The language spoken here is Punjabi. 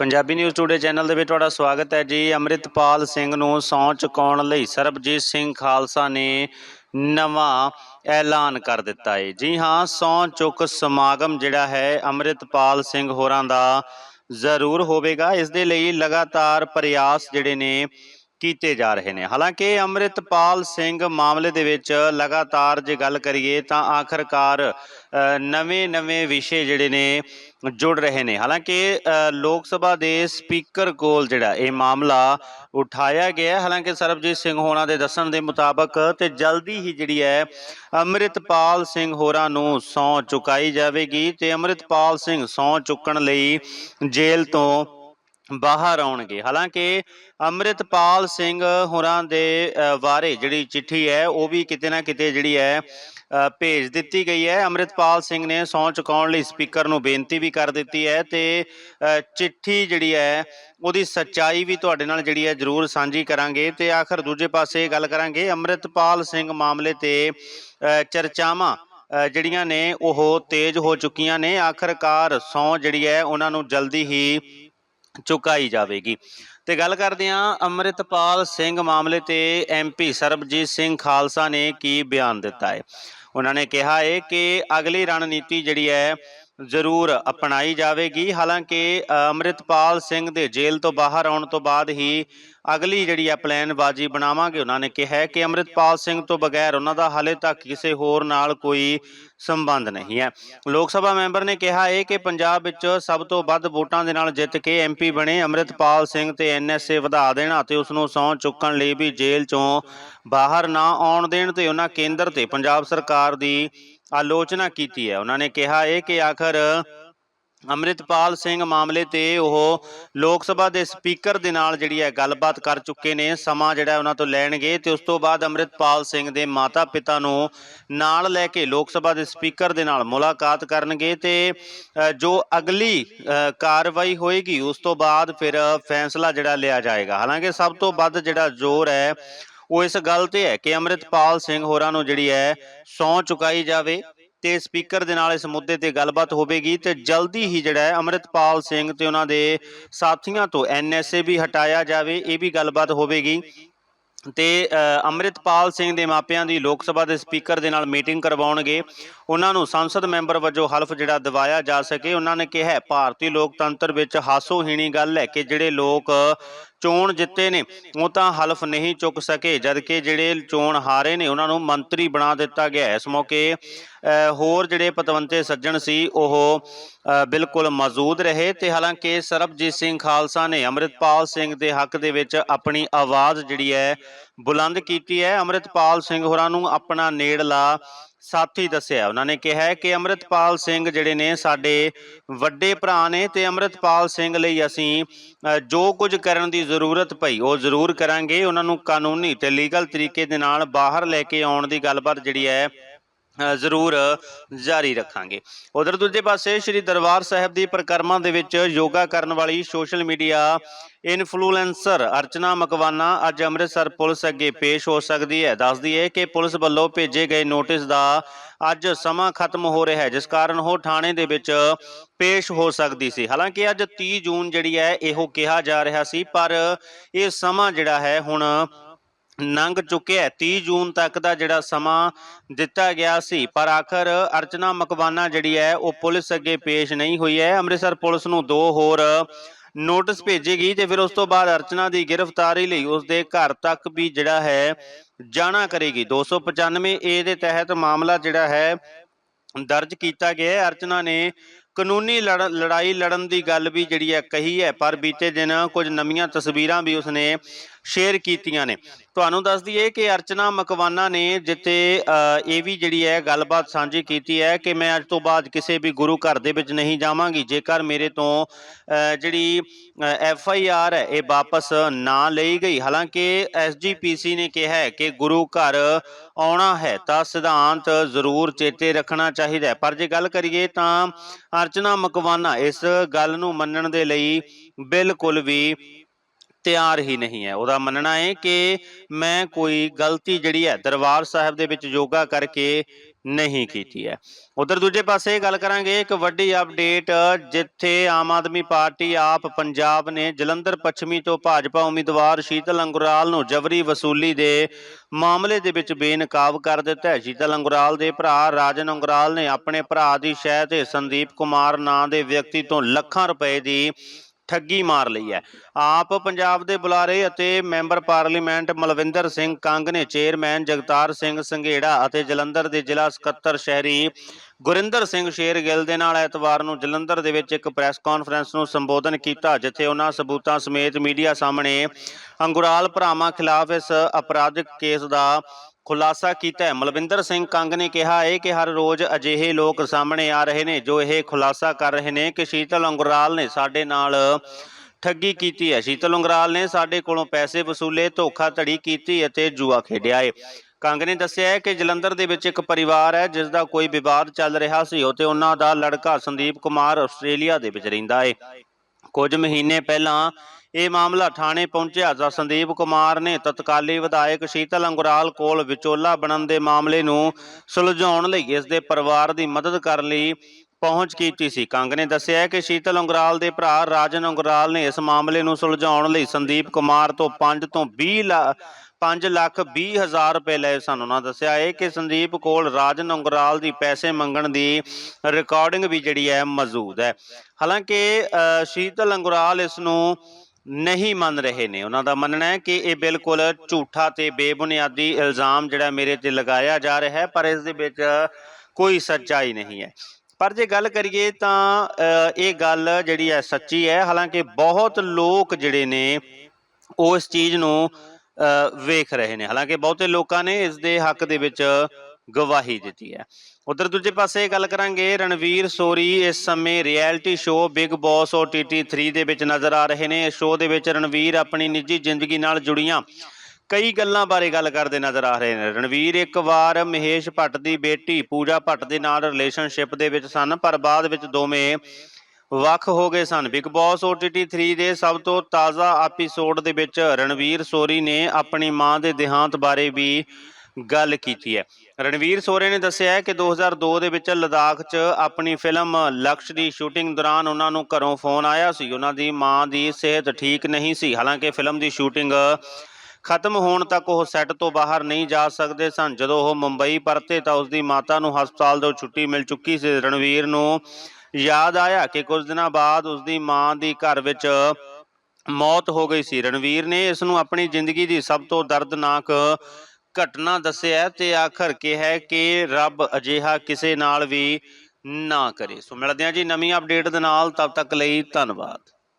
ਪੰਜਾਬੀ ਨਿਊਜ਼ ਟੂਡੇ ਚੈਨਲ ਦੇ ਵਿੱਚ ਤੁਹਾਡਾ ਸਵਾਗਤ ਹੈ ਜੀ। ਅੰਮ੍ਰਿਤਪਾਲ ਸਿੰਘ ਨੂੰ ਸਹੁੰ ਚੁਕਾਉਣ ਲਈ ਸਰਬਜੀਤ ਸਿੰਘ ਖਾਲਸਾ ਨੇ ਨਵਾਂ ਐਲਾਨ ਕਰ ਦਿੱਤਾ ਹੈ। ਜੀ ਹਾਂ, ਸਹੁੰ ਚੁੱਕ ਸਮਾਗਮ ਜਿਹੜਾ ਹੈ ਅੰਮ੍ਰਿਤਪਾਲ ਸਿੰਘ ਹੋਰਾਂ ਦਾ ਜ਼ਰੂਰ ਹੋਵੇਗਾ। ਇਸ ਦੇ ਲਈ ਲਗਾਤਾਰ ਪ੍ਰਯਾਸ ਜਿਹੜੇ ਨੇ ਕੀਤੇ ਜਾ ਰਹੇ ਨੇ। ਹਾਲਾਂਕਿ ਅੰਮ੍ਰਿਤਪਾਲ ਸਿੰਘ ਮਾਮਲੇ ਦੇ ਵਿੱਚ ਲਗਾਤਾਰ ਜੇ ਗੱਲ ਕਰੀਏ ਤਾਂ ਆਖਰਕਾਰ ਨਵੇਂ-ਨਵੇਂ ਵਿਸ਼ੇ ਜਿਹੜੇ ਨੇ ਜੁੜ ਰਹੇ ਨੇ। ਹਾਲਾਂਕਿ ਲੋਕ ਸਭਾ ਦੇ ਸਪੀਕਰ ਕੋਲ ਜਿਹੜਾ ਇਹ ਮਾਮਲਾ ਉਠਾਇਆ ਗਿਆ ਹਾਲਾਂਕਿ ਸਰਬਜੀਤ ਸਿੰਘ ਹੋਰਾਂ ਦੇ ਦੱਸਣ ਦੇ ਮੁਤਾਬਕ ਤੇ ਜਲਦੀ ਹੀ ਜਿਹੜੀ ਹੈ ਅੰਮ੍ਰਿਤਪਾਲ ਸਿੰਘ ਹੋਰਾਂ ਨੂੰ ਸਹੁੰ ਚੁਕਾਈ ਜਾਵੇਗੀ ਤੇ ਅੰਮ੍ਰਿਤਪਾਲ ਸਿੰਘ ਸਹੁੰ ਚੁੱਕਣ ਲਈ ਜੇਲ੍ਹ ਤੋਂ ਬਾਹਰ ਆਉਣਗੇ। ਹਾਲਾਂਕਿ ਅੰਮ੍ਰਿਤਪਾਲ ਸਿੰਘ ਹੋਰਾਂ ਦੇ ਬਾਰੇ ਜਿਹੜੀ ਚਿੱਠੀ ਹੈ, ਉਹ ਵੀ ਕਿਤੇ ਨਾ ਕਿਤੇ ਜਿਹੜੀ ਹੈ ਭੇਜ ਦਿੱਤੀ ਗਈ ਹੈ। ਅੰਮ੍ਰਿਤਪਾਲ ਸਿੰਘ ਨੇ ਸਹੁੰ ਚੁਕਾਉਣ ਲਈ ਸਪੀਕਰ ਨੂੰ ਬੇਨਤੀ ਵੀ ਕਰ ਦਿੱਤੀ ਹੈ ਤੇ ਚਿੱਠੀ ਜਿਹੜੀ ਹੈ, ਉਹਦੀ ਸੱਚਾਈ ਵੀ ਤੁਹਾਡੇ ਨਾਲ ਜਿਹੜੀ ਹੈ ਜ਼ਰੂਰ ਸਾਂਝੀ ਕਰਾਂਗੇ ਤੇ ਆਖਰ ਦੂਜੇ ਪਾਸੇ ਗੱਲ ਕਰਾਂਗੇ। ਅੰਮ੍ਰਿਤਪਾਲ ਸਿੰਘ ਮਾਮਲੇ ਤੇ ਚਰਚਾਵਾਂ ਜਿਹੜੀਆਂ ਨੇ, ਉਹ ਤੇਜ਼ ਹੋ ਚੁੱਕੀਆਂ ਨੇ। ਆਖਰਕਾਰ ਸਹੁੰ ਜਿਹੜੀ ਹੈ, ਉਹਨਾਂ ਨੂੰ ਜਲਦੀ ਹੀ ਚੁਕਾਈ ਜਾਵੇਗੀ। ਤੇ ਗੱਲ ਕਰਦੇ ਹਾਂ ਅੰਮ੍ਰਿਤਪਾਲ ਸਿੰਘ ਮਾਮਲੇ ਤੇ ਐਮਪੀ ਸਰਬਜੀਤ ਸਿੰਘ ਖਾਲਸਾ ਨੇ ਕੀ ਬਿਆਨ ਦਿੱਤਾ ਹੈ। ਉਹਨਾਂ ਨੇ ਕਿਹਾ ਹੈ ਕਿ ਅਗਲੀ ਰਣਨੀਤੀ ਜਿਹੜੀ ਹੈ ਜ਼ਰੂਰ ਅਪਣਾਈ ਜਾਵੇਗੀ। ਹਾਲਾਂਕਿ ਅ, ਅੰਮ੍ਰਿਤਪਾਲ ਸਿੰਘ ਦੇ ਜੇਲ੍ਹ ਤੋਂ ਬਾਹਰ ਆਉਣ ਤੋਂ ਬਾਅਦ ਹੀ ਅਗਲੀ ਜਿਹੜੀ ਆ ਪਲਾਨਬਾਜ਼ੀ ਬਣਾਵਾਂਗੇ ਉਹਨਾਂ ਨੇ ਕਿਹਾ ਕਿ ਅੰਮ੍ਰਿਤਪਾਲ ਸਿੰਘ ਤੋਂ ਬਗੈਰ ਉਹਨਾਂ ਦਾ ਹਾਲੇ ਤੱਕ ਕਿਸੇ ਹੋਰ ਨਾਲ ਕੋਈ ਸੰਬੰਧ ਨਹੀਂ ਹੈ। ਲੋਕ ਸਭਾ ਮੈਂਬਰ ਨੇ ਕਿਹਾ ਹੈ ਕਿ ਪੰਜਾਬ ਵਿੱਚ ਸਭ ਤੋਂ ਵੱਧ ਵੋਟਾਂ ਦੇ ਨਾਲ ਜਿੱਤ ਕੇ ਐਮਪੀ ਬਣੇ ਅੰਮ੍ਰਿਤਪਾਲ ਸਿੰਘ ਤੇ ਐਨਐਸਏ ਵਧਾ ਦੇਣ ਅਤੇ ਉਸ ਨੂੰ ਸਹੁੰ ਚੁੱਕਣ ਲਈ ਵੀ ਜੇਲ੍ਹ ਚੋਂ ਬਾਹਰ ਨਾ ਆਉਣ ਦੇਣ ਤੇ ਉਹਨਾਂ ਕੇਂਦਰ ਤੇ ਪੰਜਾਬ ਸਰਕਾਰ ਦੀ ਆਲੋਚਨਾ ਕੀਤੀ ਹੈ। ਉਹਨਾਂ ਨੇ ਕਿਹਾ ਹੈ ਕਿ ਆਖਰ ਅੰਮ੍ਰਿਤਪਾਲ ਸਿੰਘ ਮਾਮਲੇ ਤੇ ਉਹ ਲੋਕ ਸਭਾ ਦੇ ਸਪੀਕਰ ਦੇ ਨਾਲ ਜਿਹੜੀ ਹੈ ਗੱਲਬਾਤ ਕਰ ਚੁੱਕੇ ਨੇ। ਸਮਾਂ ਜਿਹੜਾ ਉਹਨਾਂ ਤੋਂ ਲੈਣਗੇ ਤੇ ਉਸ ਤੋਂ ਬਾਅਦ ਅੰਮ੍ਰਿਤਪਾਲ ਸਿੰਘ ਦੇ ਮਾਤਾ-ਪਿਤਾ ਨੂੰ ਨਾਲ ਲੈ ਕੇ ਲੋਕ ਸਭਾ ਦੇ ਸਪੀਕਰ ਦੇ ਨਾਲ ਮੁਲਾਕਾਤ ਕਰਨਗੇ ਤੇ ਜੋ ਅਗਲੀ ਅ, ਕਾਰਵਾਈ ਹੋਏਗੀ ਉਸ ਤੋਂ ਬਾਅਦ ਫਿਰ ਫੈਸਲਾ ਜਿਹੜਾ ਲਿਆ ਜਾਏਗਾ। ਹਾਲਾਂਕਿ ਸਭ ਤੋਂ ਵੱਧ ਜਿਹੜਾ ਜ਼ੋਰ ਹੈ ਉਹ ਇਸ ਗੱਲ ਤੇ ਹੈ ਕਿ ਅੰਮ੍ਰਿਤਪਾਲ ਸਿੰਘ ਹੋਰਾਂ ਨੂੰ ਜਿਹੜੀ ਹੈ ਸਹੁੰ ਚੁਕਾਈ ਜਾਵੇ ਤੇ ਸਪੀਕਰ ਦੇ ਨਾਲ ਇਸ ਮੁੱਦੇ ਤੇ ਗੱਲਬਾਤ ਹੋਵੇਗੀ ਤੇ ਜਲਦੀ ਹੀ ਜਿਹੜਾ ਹੈ ਅੰਮ੍ਰਿਤਪਾਲ ਸਿੰਘ ਤੇ ਉਹਨਾਂ ਦੇ ਸਾਥੀਆਂ ਤੋਂ ਐਨਐਸਏ ਵੀ ਹਟਾਇਆ ਜਾਵੇ ਇਹ ਵੀ ਗੱਲਬਾਤ ਹੋਵੇਗੀ। ਤੇ ਅ, ਅੰਮ੍ਰਿਤਪਾਲ ਸਿੰਘ ਦੇ ਮਾਪਿਆਂ ਦੀ ਲੋਕ ਸਭਾ ਦੇ ਸਪੀਕਰ ਦੇ ਨਾਲ ਮੀਟਿੰਗ ਕਰਵਾਉਣਗੇ। ਉਹਨਾਂ ਨੂੰ ਸੰਸਦ ਮੈਂਬਰ ਵਜੋਂ ਹਲਫ ਜਿਹੜਾ ਦਿਵਾਇਆ ਜਾ ਸਕੇ। ਉਹਨਾਂ ਨੇ ਕਿਹਾ ਭਾਰਤੀ ਲੋਕਤੰਤਰ ਵਿੱਚ ਹਾਸੋਹੀਣੀ ਗੱਲ ਹੈ ਕਿ ਜਿਹੜੇ ਲੋਕ ਚੋਣ ਜਿੱਤੇ ਨੇ, ਉਹ ਤਾਂ ਹਲਫ ਨਹੀਂ ਚੁੱਕ ਸਕੇ, ਜਦਕਿ ਜਿਹੜੇ ਚੋਣ ਹਾਰੇ ਨੇ, ਉਹਨਾਂ ਨੂੰ ਮੰਤਰੀ ਬਣਾ ਦਿੱਤਾ ਗਿਆ ਇਸ ਮੌਕੇ ਹੋਰ ਜਿਹੜੇ ਪਤਵੰਤੇ ਸੱਜਣ ਸੀ, ਉਹ ਬਿਲਕੁਲ ਮੌਜੂਦ ਰਹੇ ਤੇ ਹਾਲਾਂਕਿ ਸਰਬਜੀਤ ਸਿੰਘ ਖਾਲਸਾ ਨੇ ਅੰਮ੍ਰਿਤਪਾਲ ਸਿੰਘ ਦੇ ਹੱਕ ਦੇ ਵਿੱਚ ਆਪਣੀ ਆਵਾਜ਼ ਜਿਹੜੀ ਹੈ, ਬੁਲੰਦ ਕੀਤੀ ਹੈ। ਅੰਮ੍ਰਿਤਪਾਲ ਸਿੰਘ ਹੋਰਾਂ ਨੂੰ ਆਪਣਾ ਨੇੜਲਾ ਸਾਥੀ ਦੱਸਿਆ ਉਹਨਾਂ ਨੇ ਕਿਹਾ ਕਿ ਅੰਮ੍ਰਿਤਪਾਲ ਸਿੰਘ ਜਿਹੜੇ ਨੇ ਸਾਡੇ ਵੱਡੇ ਭਰਾ ਨੇ ਤੇ ਅੰਮ੍ਰਿਤਪਾਲ ਸਿੰਘ ਲਈ ਅਸੀਂ ਅ, ਜੋ ਕੁਝ ਕਰਨ ਦੀ ਜ਼ਰੂਰਤ ਪਈ ਉਹ ਜ਼ਰੂਰ ਕਰਾਂਗੇ। ਉਹਨਾਂ ਨੂੰ ਕਾਨੂੰਨੀ ਤੇ ਲੀਗਲ ਤਰੀਕੇ ਦੇ ਨਾਲ ਬਾਹਰ ਲੈ ਕੇ ਆਉਣ ਦੀ ਗੱਲਬਾਤ ਜਿਹੜੀ ਹੈ ਜ਼ਰੂਰ ਜਾਰੀ ਰੱਖਾਂਗੇ। ਉਧਰ ਦੂਜੇ ਪਾਸੇ ਸ੍ਰੀ ਦਰਬਾਰ ਸਾਹਿਬ ਦੀ ਪ੍ਰਕਰਮਾ ਦੇ ਵਿੱਚ ਯੋਗਾ ਕਰਨ ਵਾਲੀ social media influencer Archana Makwana ਅੱਜ ਅੰਮ੍ਰਿਤਸਰ ਪੁਲਿਸ ਅੱਗੇ ਪੇਸ਼ ਹੋ ਸਕਦੀ ਹੈ। ਦੱਸਦੀ ਹੈ ਕਿ ਪੁਲਿਸ ਵੱਲੋਂ ਭੇਜੇ ਗਏ ਨੋਟਿਸ ਦਾ ਅੱਜ ਸਮਾਂ ਖਤਮ ਹੋ ਰਿਹਾ ਹੈ, ਜਿਸ ਕਾਰਨ ਉਹ ਥਾਣੇ ਦੇ ਵਿੱਚ ਪੇਸ਼ ਹੋ ਸਕਦੀ ਸੀ। ਹਾਲਾਂਕਿ ਅੱਜ 30 ਜੂਨ ਜਿਹੜੀ ਹੈ, ਇਹੋ ਕਿਹਾ ਜਾ ਰਿਹਾ ਸੀ, ਪਰ ਇਹ ਸਮਾਂ ਜਿਹੜਾ ਹੈ ਹੁਣ ਲੰਘ ਚੁੱਕਿਆ ਹੈ। 30 ਜੂਨ ਤੱਕ ਦਾ ਜਿਹੜਾ ਸਮਾਂ ਦਿੱਤਾ ਗਿਆ ਸੀ। ਪਰ ਆਖਰ ਅਰਚਨਾ ਮਕਵਾਨਾ ਜਿਹੜੀ ਹੈ, ਉਹ ਪੁਲਿਸ ਅੱਗੇ ਪੇਸ਼ ਨਹੀਂ ਹੋਈ ਹੈ। ਅੰਮ੍ਰਿਤਸਰ ਪੁਲਿਸ ਨੂੰ ਦੋ ਹੋਰ ਨੋਟਿਸ ਭੇਜੇਗੀ ਤੇ ਫਿਰ ਉਸ ਤੋਂ ਬਾਅਦ ਅਰਚਨਾ ਦੀ ਗ੍ਰਿਫਤਾਰੀ ਲਈ ਉਸ ਦੇ ਘਰ ਤੱਕ ਵੀ ਜਿਹੜਾ ਹੈ, ਜਾਣਾ ਕਰੇਗੀ। 295 ਏ ਦੇ ਤਹਿਤ ਮਾਮਲਾ ਜਿਹੜਾ ਹੈ, ਦਰਜ ਕੀਤਾ ਗਿਆ ਹੈ। ਅਰਚਨਾ ਨੇ ਕਾਨੂੰਨੀ ਲੜ- ਲੜਾਈ ਲੜਨ ਦੀ ਗੱਲ ਵੀ ਜਿਹੜੀ ਹੈ ਕਹੀ ਹੈ। ਪਰ ਬੀਤੇ ਦਿਨ ਕੁਝ ਨਵੀਆਂ ਤਸਵੀਰਾਂ ਵੀ ਉਸਨੇ ਸ਼ੇਅਰ ਕੀਤੀਆਂ ਨੇ। ਤੁਹਾਨੂੰ ਦੱਸ ਦਈਏ ਕਿ ਅਰਚਨਾ ਮਕਵਾਨਾ ਨੇ ਜਿੱਤੇ ਇਹ ਵੀ ਜਿਹੜੀ ਹੈ ਗੱਲਬਾਤ ਸਾਂਝੀ ਕੀਤੀ ਹੈ ਕਿ ਮੈਂ ਅੱਜ ਤੋਂ ਬਾਅਦ ਕਿਸੇ ਵੀ ਗੁਰੂ ਘਰ ਦੇ ਵਿੱਚ ਨਹੀਂ ਜਾਵਾਂਗੀ, ਜੇਕਰ ਮੇਰੇ ਤੋਂ ਜਿਹੜੀ ਐਫ ਆਈ ਆਰ ਹੈ, ਇਹ ਵਾਪਸ ਨਾ ਲਈ ਗਈ। ਹਾਲਾਂਕਿ ਐਸ ਜੀ ਪੀ ਸੀ ਨੇ ਕਿਹਾ ਹੈ ਕਿ ਗੁਰੂ ਘਰ ਆਉਣਾ ਹੈ, ਤਾਂ ਸਿਧਾਂਤ ਜ਼ਰੂਰ ਚੇਤੇ ਰੱਖਣਾ ਚਾਹੀਦਾ ਹੈ। ਪਰ ਜੇ ਗੱਲ ਕਰੀਏ ਤਾਂ ਅਰਚਨਾ ਮਕਵਾਨਾ ਇਸ ਗੱਲ ਨੂੰ ਮੰਨਣ ਦੇ ਲਈ ਬਿਲਕੁਲ ਵੀ ਤਿਆਰ ਹੀ ਨਹੀਂ ਹੈ। ਉਹਦਾ ਮੰਨਣਾ ਹੈ ਕਿ ਮੈਂ ਕੋਈ ਗਲਤੀ ਜਿਹੜੀ ਹੈ, ਦਰਬਾਰ ਸਾਹਿਬ ਦੇ ਵਿੱਚ ਯੋਗਾ ਕਰਕੇ ਨਹੀਂ ਕੀਤੀ ਹੈ। ਉਧਰ ਦੂਜੇ ਪਾਸੇ ਗੱਲ ਕਰਾਂਗੇ, ਇੱਕ ਵੱਡੀ ਅਪਡੇਟ ਜਿੱਥੇ ਆਮ ਆਦਮੀ ਪਾਰਟੀ ਆਪ ਪੰਜਾਬ ਨੇ ਜਲੰਧਰ ਪੱਛਮੀ ਤੋਂ ਭਾਜਪਾ ਉਮੀਦਵਾਰ ਸ਼ੀਤਲ ਅੰਗੁਰਾਲ ਨੂੰ ਜਬਰੀ ਵਸੂਲੀ ਦੇ ਮਾਮਲੇ ਦੇ ਵਿੱਚ ਬੇਨਕਾਬ ਕਰ ਦਿੱਤਾ ਹੈ। ਸ਼ੀਤਲ ਅੰਗੁਰਾਲ ਦੇ ਭਰਾ ਰਾਜਨ ਅੰਗੁਰਾਲ ਨੇ ਆਪਣੇ ਭਰਾ ਦੀ ਸ਼ਹਿ ਤੇ ਸੰਦੀਪ ਕੁਮਾਰ ਨਾਂ ਦੇ ਵਿਅਕਤੀ ਤੋਂ ਲੱਖਾਂ ਰੁਪਏ ਦੀ ਠੱਗੀ ਮਾਰ ਲਈ ਹੈ। ਆਪ ਪੰਜਾਬ ਦੇ ਬੁਲਾਰੇ ਅਤੇ ਮੈਂਬਰ ਪਾਰਲੀਮੈਂਟ ਮਲਵਿੰਦਰ ਸਿੰਘ ਕੰਗ ਨੇ ਚੇਅਰਮੈਨ ਜਗਤਾਰ ਸਿੰਘ ਸੰਘੇੜਾ ਅਤੇ ਜਲੰਧਰ ਦੇ ਜ਼ਿਲ੍ਹਾ ਸਕੱਤਰ ਸ਼ਹਿਰੀ ਗੁਰਿੰਦਰ ਸਿੰਘ ਸ਼ੇਰਗਿੱਲ ਦੇ ਨਾਲ ਐਤਵਾਰ ਨੂੰ ਜਲੰਧਰ ਦੇ ਵਿੱਚ ਇੱਕ ਪ੍ਰੈਸ ਕਾਨਫਰੰਸ ਨੂੰ ਸੰਬੋਧਨ ਕੀਤਾ, ਜਿੱਥੇ ਉਹਨਾਂ ਸਬੂਤਾਂ ਸਮੇਤ ਮੀਡੀਆ ਸਾਹਮਣੇ ਅੰਗੁਰਾਲ ਭਰਾਵਾਂ ਖਿਲਾਫ ਇਸ ਅਪਰਾਧਿਕ ਕੇਸ ਦਾ ਖੁਲਾਸਾ ਕੀਤਾ ਹੈ। ਮਲਵਿੰਦਰ ਸਿੰਘ ਕੰਗ ਨੇ ਕਿਹਾ ਹੈ ਕਿ ਹਰ ਰੋਜ਼ ਅਜਿਹੇ ਲੋਕ ਸਾਹਮਣੇ ਆ ਰਹੇ ਨੇ ਜੋ ਇਹ ਖੁਲਾਸਾ ਕਰ ਰਹੇ ਨੇ ਕਿ ਸ਼ੀਤਲ ਅੰਗਰਾਲ ਨੇ ਸਾਡੇ ਨਾਲ ਠੱਗੀ ਕੀਤੀ ਹੈ। ਸ਼ੀਤਲ ਅੰਗਰਾਲ ਨੇ ਸਾਡੇ ਕੋਲੋਂ ਪੈਸੇ ਵਸੂਲੇ, ਧੋਖਾਧੜੀ ਕੀਤੀ ਅਤੇ ਜੂਆ ਖੇਡਿਆ ਹੈ ਕੰਗ ਨੇ ਦੱਸਿਆ ਹੈ ਕਿ ਜਲੰਧਰ ਦੇ ਵਿੱਚ ਇੱਕ ਪਰਿਵਾਰ ਹੈ ਜਿਸ ਦਾ ਕੋਈ ਵਿਵਾਦ ਚੱਲ ਰਿਹਾ ਸੀ ਤੇ ਉਹਨਾਂ ਦਾ ਲੜਕਾ ਸੰਦੀਪ ਕੁਮਾਰ ਆਸਟ੍ਰੇਲੀਆ ਦੇ ਵਿੱਚ ਰਹਿੰਦਾ ਹੈ ਕੁਝ ਮਹੀਨੇ ਪਹਿਲਾਂ ਇਹ ਮਾਮਲਾ ਥਾਣੇ ਪਹੁੰਚਿਆ। ਤਾਂ ਸੰਦੀਪ ਕੁਮਾਰ ਨੇ ਤਤਕਾਲੀ ਵਿਧਾਇਕ ਸ਼ੀਤਲ ਅੰਗਰਾਲ ਕੋਲ ਵਿਚੋਲਾ ਬਣਨ ਦੇ ਮਾਮਲੇ ਨੂੰ ਸੁਲਝਾਉਣ ਲਈ ਇਸ ਦੇ ਪਰਿਵਾਰ ਦੀ ਮਦਦ ਕਰਨ ਲਈ ਪਹੁੰਚ ਕੀਤੀ ਸੀ। ਕੰਗ ਨੇ ਦੱਸਿਆ ਕਿ ਸ਼ੀਤਲ ਅੰਗੁਰਾਲ ਦੇ ਭਰਾ ਰਾਜਨ ਅੰਗੁਰਾਲ ਨੇ ਇਸ ਮਾਮਲੇ ਨੂੰ ਸੁਲਝਾਉਣ ਲਈ ਸੰਦੀਪ ਕੁਮਾਰ ਤੋਂ 5 ਤੋਂ 20 ਲੱਖ 5 ਲੱਖ 20 ਹਜ਼ਾਰ ਰੁਪਏ ਲਏ ਸਨ। ਉਹਨਾਂ ਦੱਸਿਆ ਹੈ ਕਿ ਸੰਦੀਪ ਕੋਲ ਰਾਜਨ ਅੰਗੁਰਾਲ ਦੀ ਪੈਸੇ ਮੰਗਣ ਦੀ ਰਿਕਾਰਡਿੰਗ ਵੀ ਜਿਹੜੀ ਹੈ ਮੌਜੂਦ ਹੈ। ਹਾਲਾਂਕਿ ਅ, ਸ਼ੀਤਲ ਅੰਗੁਰਾਲ ਇਸ ਨੂੰ ਨਹੀਂ ਮੰਨ ਰਹੇ ਨੇ। ਉਹਨਾਂ ਦਾ ਮੰਨਣਾ ਹੈ ਕਿ ਇਹ ਬਿਲਕੁਲ ਝੂਠਾ ਤੇ ਬੇਬੁਨਿਆਦੀ ਇਲਜ਼ਾਮ ਜਿਹੜਾ ਮੇਰੇ ਤੇ ਲਗਾਇਆ ਜਾ ਰਿਹਾ ਹੈ ਪਰ ਇਸ ਦੇ ਵਿੱਚ ਕੋਈ ਸੱਚਾਈ ਨਹੀਂ ਹੈ। ਪਰ ਜੇ ਗੱਲ ਕਰੀਏ ਤਾਂ ਇਹ ਗੱਲ ਜਿਹੜੀ ਹੈ ਸੱਚੀ ਹੈ। ਹਾਲਾਂਕਿ ਬਹੁਤ ਲੋਕ ਜਿਹੜੇ ਨੇ ਉਹ ਇਸ ਚੀਜ਼ ਨੂੰ ਅ, ਵੇਖ ਰਹੇ ਨੇ। ਹਾਲਾਂਕਿ ਬਹੁਤੇ ਲੋਕਾਂ ਨੇ ਇਸ ਦੇ ਹੱਕ ਦੇ ਵਿੱਚ ਗਵਾਹੀ ਦਿੱਤੀ ਹੈ। ਉਧਰ ਦੂਜੇ ਪਾਸੇ ਗੱਲ ਕਰਾਂਗੇ, ਰਣਵੀਰ ਸੋਰੀ ਇਸ ਸਮੇਂ reality show Bigg Boss OTT 3 ਦੇ ਵਿੱਚ ਨਜ਼ਰ ਆ ਰਹੇ ਨੇ। ਇਸ ਸ਼ੋਅ ਦੇ ਵਿੱਚ ਰਣਵੀਰ ਆਪਣੀ ਨਿੱਜੀ ਜ਼ਿੰਦਗੀ ਨਾਲ ਜੁੜੀਆਂ ਕਈ ਗੱਲਾਂ ਬਾਰੇ ਗੱਲ ਕਰਦੇ ਨਜ਼ਰ ਆ ਰਹੇ ਨੇ। ਰਣਵੀਰ ਇੱਕ ਵਾਰ ਮਹੇਸ਼ ਭੱਟ ਦੀ ਬੇਟੀ ਪੂਜਾ ਭੱਟ ਦੇ ਨਾਲ ਰਿਲੇਸ਼ਨਸ਼ਿਪ ਦੇ ਵਿੱਚ ਸਨ, ਪਰ ਬਾਅਦ ਵਿੱਚ ਦੋਵੇਂ ਵੱਖ ਹੋ ਗਏ ਸਨ। ਬਿਗ ਬੌਸ OTT 3 ਦੇ ਸਭ ਤੋਂ ਤਾਜ਼ਾ ਐਪੀਸੋਡ ਦੇ ਵਿੱਚ ਰਣਵੀਰ ਸੋਰੀ ਨੇ ਆਪਣੀ ਮਾਂ ਦੇ ਦੇਹਾਂਤ ਬਾਰੇ ਵੀ ਗੱਲ ਕੀਤੀ ਹੈ। ਰਣਵੀਰ ਸੋਰੇ ਨੇ ਦੱਸਿਆ ਹੈ ਕਿ 2002 ਦੇ ਵਿੱਚ ਲਦਾਖ 'ਚ ਆਪਣੀ ਫਿਲਮ ਲਕਸ਼ ਦੀ ਸ਼ੂਟਿੰਗ ਦੌਰਾਨ ਉਹਨਾਂ ਨੂੰ ਘਰੋਂ ਫੋਨ ਆਇਆ ਸੀ। ਉਹਨਾਂ ਦੀ ਮਾਂ ਦੀ ਸਿਹਤ ਠੀਕ ਨਹੀਂ ਸੀ। ਹਾਲਾਂਕਿ ਫਿਲਮ ਦੀ ਸ਼ੂਟਿੰਗ ਖਤਮ ਹੋਣ ਤੱਕ ਉਹ ਸੈੱਟ ਤੋਂ ਬਾਹਰ ਨਹੀਂ ਜਾ ਸਕਦੇ ਸਨ। ਜਦੋਂ ਉਹ ਮੁੰਬਈ ਪਰਤੇ ਤਾਂ ਉਸ ਦੀ ਮਾਤਾ ਨੂੰ ਹਸਪਤਾਲ ਤੋਂ ਛੁੱਟੀ ਮਿਲ ਚੁੱਕੀ ਸੀ। ਰਣਵੀਰ ਨੂੰ ਯਾਦ ਆਇਆ ਕਿ ਕੁਝ ਦਿਨਾਂ ਬਾਅਦ ਉਸ ਦੀ ਮਾਂ ਦੀ ਘਰ ਵਿੱਚ ਮੌਤ ਹੋ ਗਈ ਸੀ। ਰਣਵੀਰ ਨੇ ਇਸ ਨੂੰ ਆਪਣੀ ਜ਼ਿੰਦਗੀ ਦੀ ਸਭ ਤੋਂ ਦਰਦਨਾਕ ਘਟਨਾ ਦੱਸਿਆ ਤੇ ਆਖਰ ਕਿਹਾ ਕਿ ਰੱਬ ਅਜਿਹਾ ਕਿਸੇ ਨਾਲ ਵੀ ਨਾ ਕਰੇ। ਸੋ ਮਿਲਦੇ ਹਾਂ ਜੀ ਨਵੀਂ ਅਪਡੇਟ ਦੇ ਨਾਲ ਤਦ ਤੱਕ ਲਈ ਧੰਨਵਾਦ।